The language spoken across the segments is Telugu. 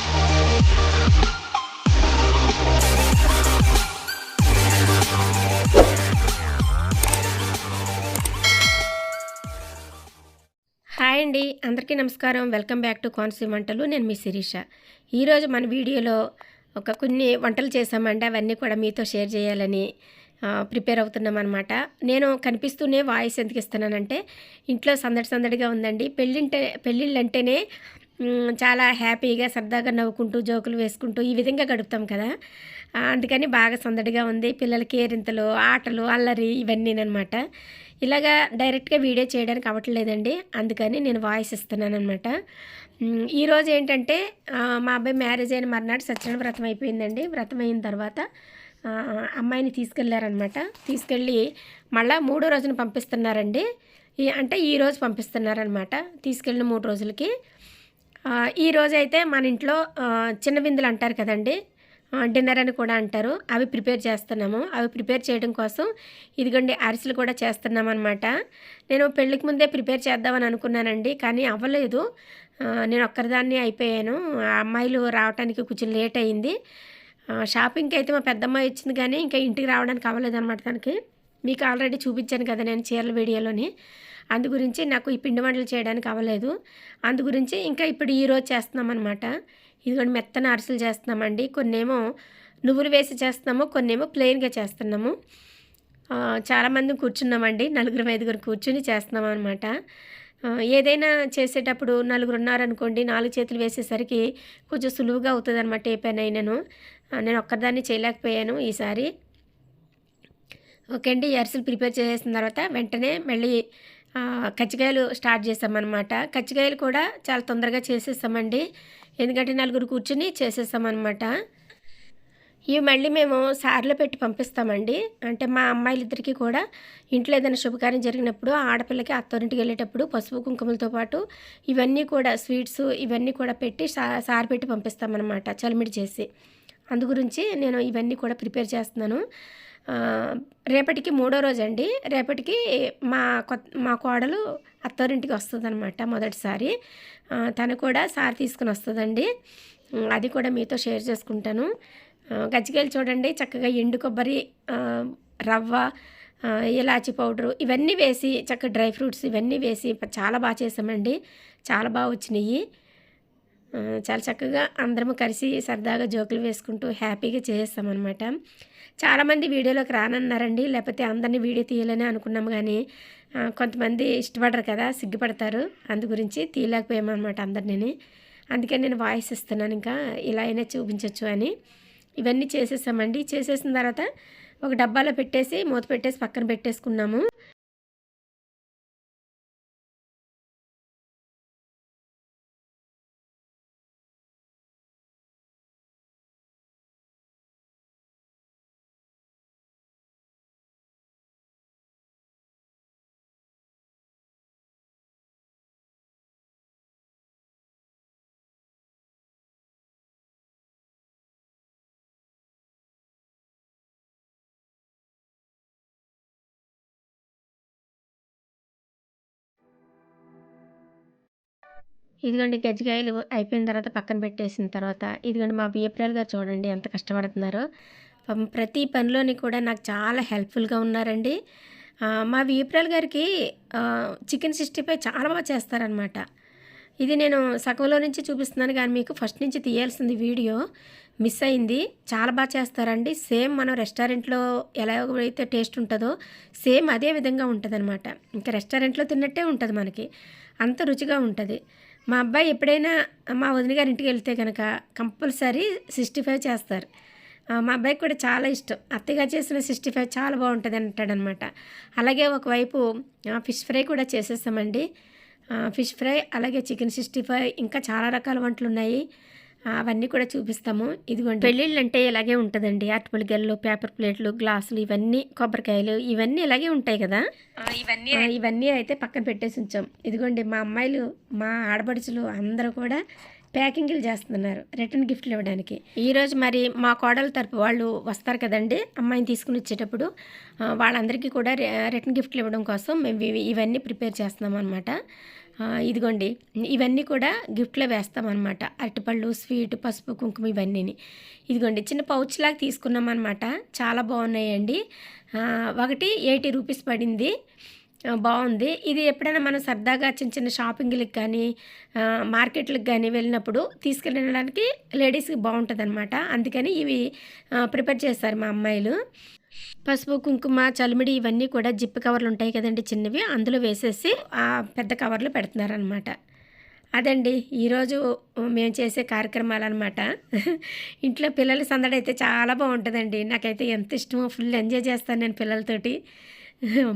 హాయ్ అండి అందరికీ నమస్కారం. వెల్కమ్ బ్యాక్ టు కోనసీమ వంటలు. నేను మీ శిరీష. ఈరోజు మన వీడియోలో ఒక కొన్ని వంటలు చేసామండి అవన్నీ కూడా మీతో షేర్ చేయాలని ప్రిపేర్ అవుతున్నాం అనమాట నేను కనిపిస్తూనే వాయిస్ ఎందుకు ఇస్తున్నానంటే ఇంట్లో సందడి సందడిగా ఉందండి. పెళ్ళింటే పెళ్ళిళ్ళు అంటేనే చాలా హ్యాపీగా సరదాగా నవ్వుకుంటూ జోకులు వేసుకుంటూ ఈ విధంగా గడుపుతాం కదా. అందుకని బాగా సందడిగా ఉంది. పిల్లలకి కేరింతలు ఆటలు అల్లరి ఇవన్నీనమాట ఇలాగా డైరెక్ట్గా వీడియో చేయడానికి అవ్వట్లేదండి. అందుకని నేను వాయిస్ ఇస్తున్నానమాట ఈరోజు ఏంటంటే మా అబ్బాయి మ్యారేజ్ అయిన మర్నాడు సత్యన వ్రతం అయిపోయిందండి. వ్రతం అయిన తర్వాత అమ్మాయిని తీసుకెళ్ళారనమాట తీసుకెళ్ళి మళ్ళీ మూడో రోజున పంపిస్తున్నారండి. ఈ అంటే ఈ రోజు పంపిస్తున్నారనమాట తీసుకెళ్ళిన మూడు రోజులకి. ఈరోజు అయితే మన ఇంట్లో చిన్న బిందులు అంటారు కదండి. డిన్నర్ అని కూడా అంటారు. అవి ప్రిపేర్ చేస్తున్నాము. అవి ప్రిపేర్ చేయడం కోసం ఇదిగోండి అరిసెలు కూడా చేస్తున్నాం అనమాట నేను పెళ్ళికి ముందే ప్రిపేర్ చేద్దామని అనుకున్నానండి కానీ అవ్వలేదు. నేను ఒక్కరిదాన్ని అయిపోయాను. ఆ అమ్మాయిలు రావడానికి కొంచెం లేట్ అయింది. షాపింగ్కి అయితే మా పెద్దమ్మాయి వచ్చింది కానీ ఇంకా ఇంటికి రావడానికి అవ్వలేదు అనమాట తనకి. మీకు ఆల్రెడీ చూపించాను కదా నేను చీరల వీడియోలోని. అందు గురించి నాకు ఈ పిండి వంటలు చేయడానికి అవ్వలేదు. అందు గురించి ఇంకా ఇప్పుడు ఈరోజు చేస్తున్నాం అనమాట ఇదిగోండి మెత్తన అరిసెలు చేస్తున్నామండి. కొన్నేమో నువ్వులు వేసి చేస్తున్నాము కొన్నేమో ప్లెయిన్గా చేస్తున్నాము. చాలామంది కూర్చున్నామండి. నలుగురు ఐదుగురు కూర్చుని చేస్తున్నాం అనమాట ఏదైనా చేసేటప్పుడు నలుగురు ఉన్నారనుకోండి నాలుగు చేతులు వేసేసరికి కొంచెం సులువుగా అవుతుంది అనమాట ఏ పని అయినను నేను ఒక్కదాన్ని చేయలేకపోయాను ఈసారి. ఓకే అండి ఈ అరిసెలు ప్రిపేర్ చేసిన తర్వాత వెంటనే మళ్ళీ కచ్చికాయలు స్టార్ట్ చేసామన్నమాట. కచ్చికాయలు కూడా చాలా తొందరగా చేసేసామండి. ఎందుకంటే నలుగురు కూర్చుని చేసేసామన్నమాట. ఇవి మళ్ళీ మేము సార్లో పెట్టి పంపిస్తామండి. అంటే మా అమ్మాయిలిద్దరికీ కూడా ఇంట్లో ఏదైనా శుభకార్యం జరిగినప్పుడు ఆడపిల్లకి అత్తోరింటికి వెళ్ళేటప్పుడు పసుపు కుంకుమలతో పాటు ఇవన్నీ కూడా స్వీట్స్ ఇవన్నీ కూడా పెట్టి సా సార్ పెట్టి పంపిస్తామన్నమాట చలిమిడి చేసి. అందు గురించి నేను ఇవన్నీ కూడా ప్రిపేర్ చేస్తున్నాను. రేపటికి మూడో రోజు అండి రేపటికి మా కొత్త మా కోడలు అత్తోరింటికి వస్తుందన్నమాట మొదటిసారి. తను కూడా సార్ తీసుకుని వస్తుందండి. అది కూడా మీతో షేర్ చేసుకుంటాను. గజ్జికాయలు చూడండి చక్కగా ఎండు కొబ్బరి రవ్వ ఇలాచి పౌడరు ఇవన్నీ వేసి చక్కగా డ్రై ఫ్రూట్స్ ఇవన్నీ వేసి చాలా బాగా చేసామండి. చాలా బాగా వచ్చినాయి. చాలా చక్కగా అందరము కలిసి సరదాగా జోకులు వేసుకుంటూ హ్యాపీగా చేసేస్తామన్నమాట. చాలామంది వీడియోలోకి రానన్నారండి లేకపోతే అందరినీ వీడియో తీయాలని అనుకున్నాం కానీ కొంతమంది ఇష్టపడరు కదా సిగ్గుపడతారు. అందు గురించి తీయలేకపోయామన్నమాట అందరినీ అందుకని నేను వాయిస్ ఇస్తున్నాను ఇంకా ఇలా అయినా చూపించవచ్చు అని. ఇవన్నీ చేసేసామండి. చేసేసిన తర్వాత ఒక డబ్బాలో పెట్టేసి మూత పెట్టేసి పక్కన పెట్టేసుకున్నాము. ఇదిగోండి గజ్జికాయలు అయిపోయిన తర్వాత పక్కన పెట్టేసిన తర్వాత ఇదిగోండి మా బిఏప్రాల్ గారు చూడండి ఎంత కష్టపడుతున్నారో. ప్రతి పనిలోని కూడా నాకు చాలా హెల్ప్ఫుల్గా ఉన్నారండి. మా విఏప్రాల్ గారికి చికెన్ సిక్స్టీ ఫైవ్ చాలా బాగా చేస్తారనమాట ఇది నేను సగంలో నుంచి చూపిస్తున్నాను కానీ మీకు ఫస్ట్ నుంచి తీయాల్సింది వీడియో మిస్ అయింది. చాలా బాగా చేస్తారండి. సేమ్ మనం రెస్టారెంట్లో ఎలా అయితే టేస్ట్ ఉంటుందో సేమ్ అదే విధంగా ఉంటుందన్నమాట. ఇంకా రెస్టారెంట్లో తిన్నట్టే ఉంటుంది మనకి. అంత రుచిగా ఉంటుంది. మా అబ్బాయి ఎప్పుడైనా మా వదిన గారి ఇంటికి వెళ్తే కనుక కంపల్సరీ సిక్స్టీ ఫైవ్ చేస్తారు. మా అబ్బాయికి కూడా చాలా ఇష్టం. అత్తగా చేసిన సిక్స్టీ ఫైవ్ చాలా బాగుంటుంది అంటాడనమాట అలాగే ఒకవైపు ఫిష్ ఫ్రై కూడా చేసేస్తామండి. ఫిష్ ఫ్రై అలాగే చికెన్ సిక్స్టీ ఫైవ్ ఇంకా చాలా రకాల వంటలు ఉన్నాయి. అవన్నీ కూడా చూపిస్తాము. ఇదిగోండి. పెళ్ళిళ్ళు అంటే ఇలాగే ఉంటుందండి. అరటిపల్లి గెల్లు పేపర్ ప్లేట్లు గ్లాసులు ఇవన్నీ కొబ్బరికాయలు ఇవన్నీ ఇలాగే ఉంటాయి కదా? ఇవన్నీ ఇవన్నీ అయితే పక్కన పెట్టేసి ఉంచాం. ఇదిగోండి మా అమ్మాయిలు మా ఆడపడుచులు అందరూ కూడా ప్యాకింగ్లు చేస్తున్నారు రిటర్న్ గిఫ్ట్లు ఇవ్వడానికి. ఈరోజు మరి మా కోడల తరపు వాళ్ళు వస్తారు కదండి అమ్మాయిని తీసుకుని వచ్చేటప్పుడు వాళ్ళందరికీ కూడా రిటర్న్ గిఫ్ట్లు ఇవ్వడం కోసం మేము ఇవి- ఇవన్నీ ప్రిపేర్ చేస్తున్నాం అనమాట ఇదిగోండి ఇవన్నీ కూడా గిఫ్ట్లో వేస్తామన్నమాట. అరటిపళ్ళు స్వీట్ పసుపు కుంకుమ ఇవన్నీని. ఇదిగోండి చిన్న పౌచ్ లాగా తీసుకున్నాం అనమాట చాలా బాగున్నాయండి. ఒకటి ఎయిటీ రూపీస్ పడింది. బాగుంది. ఇది ఎప్పుడైనా మనం సరదాగా చిన్న చిన్న షాపింగ్లకు కానీ మార్కెట్లకు కానీ వెళ్ళినప్పుడు తీసుకెళ్ళడానికి లేడీస్కి బాగుంటుంది అనమాట అందుకని ఇవి ప్రిపేర్ చేస్తారు మా అమ్మాయిలు. పసుపు కుంకుమ చలిమిడి ఇవన్నీ కూడా జిప్ కవర్లు ఉంటాయి కదండి చిన్నవి. అందులో వేసేసి ఆ పెద్ద పెడుతున్నారు పెడుతున్నారనమాట అదండి ఈరోజు మేము చేసే కార్యక్రమాలు అనమాట ఇంట్లో పిల్లల సందడి అయితే చాలా బాగుంటుందండి. నాకైతే ఎంత ఇష్టమో ఫుల్ ఎంజాయ్ చేస్తాను నేను పిల్లలతోటి.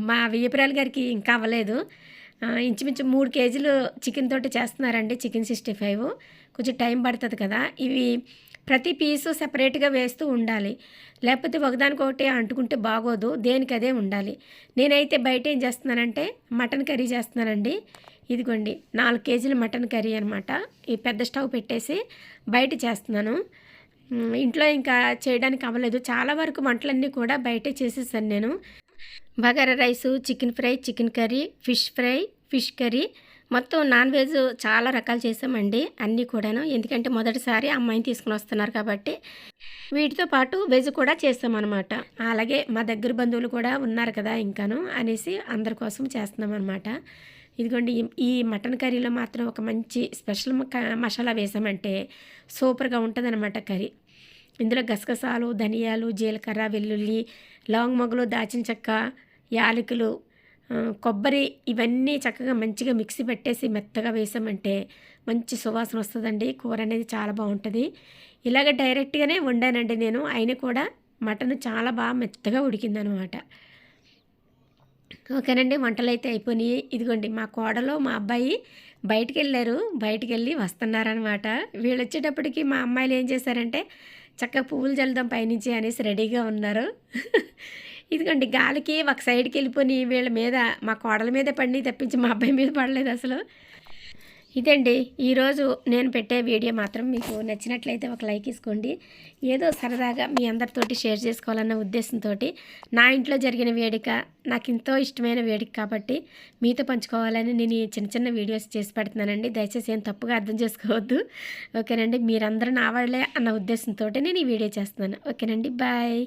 మా వియ్యపురాలు గారికి ఇంకా అవ్వలేదు. ఇంచుమించు మూడు కేజీలు చికెన్ తోటి చేస్తున్నారండి చికెన్ సిక్స్టీ ఫైవ్. కొంచెం టైం పడుతుంది కదా. ఇవి ప్రతి పీసు సెపరేట్గా వేస్తూ ఉండాలి. లేకపోతే ఒకదానికొకటి అంటుకుంటే బాగోదు. దేనికి అదే ఉండాలి. నేనైతే బయట ఏం చేస్తున్నానంటే మటన్ కర్రీ చేస్తున్నానండి. ఇదిగోండి నాలుగు కేజీల మటన్ కర్రీ అనమాట ఈ పెద్ద స్టవ్ పెట్టేసి బయట చేస్తున్నాను. ఇంట్లో ఇంకా చేయడానికి అవ్వలేదు. చాలా వరకు వంటలన్నీ కూడా బయటే చేసేసాను నేను. Bagara rice chicken fry chicken curry fish fry fish curry మొత్తం నాన్ వెజ్ చాలా రకాలు చేసామండి అన్నీ కూడాను. ఎందుకంటే మొదటిసారి అమ్మాయిని తీసుకుని వస్తున్నారు కాబట్టి వీటితో పాటు వెజ్ కూడా చేస్తామన్నమాట. అలాగే మా దగ్గర బంధువులు కూడా ఉన్నారు కదా ఇంకాను అనేసి అందరి కోసం చేస్తున్నాం అనమాట ఇదిగోండి ఈ- మటన్ కర్రీలో మాత్రం ఒక మంచి స్పెషల్ మసాలా వేసామంటే సూపర్గా ఉంటుంది కర్రీ. ఇందులో గసగసాలు ధనియాలు జీలకర్ర వెల్లుల్లి లవంగ్ మొగ్గలు దాచిన చెక్క యాలకులు కొబ్బరి ఇవన్నీ చక్కగా మంచిగా మిక్సీ పెట్టేసి మెత్తగా వేసామంటే మంచి సువాసన వస్తుందండి. కూర అనేది చాలా బాగుంటుంది. ఇలాగ డైరెక్ట్గానే వండానండి నేను. అయినా కూడా మటన్ చాలా బాగా మెత్తగా ఉడికిందనమాట. ఓకేనండి వంటలు అయితే అయిపోయినాయి. ఇదిగోండి మా కోడలో మా అబ్బాయి బయటికి వెళ్ళారు బయటికి వెళ్ళి వస్తున్నారనమాట. వీళ్ళు వచ్చేటప్పటికి మా అమ్మాయిలు ఏం చేశారంటే చక్కగా పువ్వులు జల్లుదాం పైనుంచి అనేసి రెడీగా ఉన్నారు. ఇదిగోండి గాలికి ఒక సైడ్కి వెళ్ళిపోయి వీళ్ళ మీద మా కోడల మీద పడి తప్పించి మా అబ్బాయి మీద పడలేదు అసలు. ఇదండి ఈరోజు నేను పెట్టే వీడియో మాత్రం మీకు నచ్చినట్లయితే ఒక లైక్ ఇసుకోండి ఏదో సరదాగా మీ అందరితోటి షేర్ చేసుకోవాలన్న ఉద్దేశంతో నా ఇంట్లో జరిగిన వేడుక నాకు ఎంతో ఇష్టమైన వేడుక కాబట్టి మీతో పంచుకోవాలని నేను చిన్న చిన్న వీడియోస్ చేసి పెడుతున్నానండి. దయచేసి ఏం తప్పుగా అర్థం చేసుకోవద్దు. ఓకేనండి మీరందరూ నా వాళ్ళే అన్న ఉద్దేశంతో నేను ఈ వీడియో చేస్తున్నాను. ఓకేనండి బాయ్.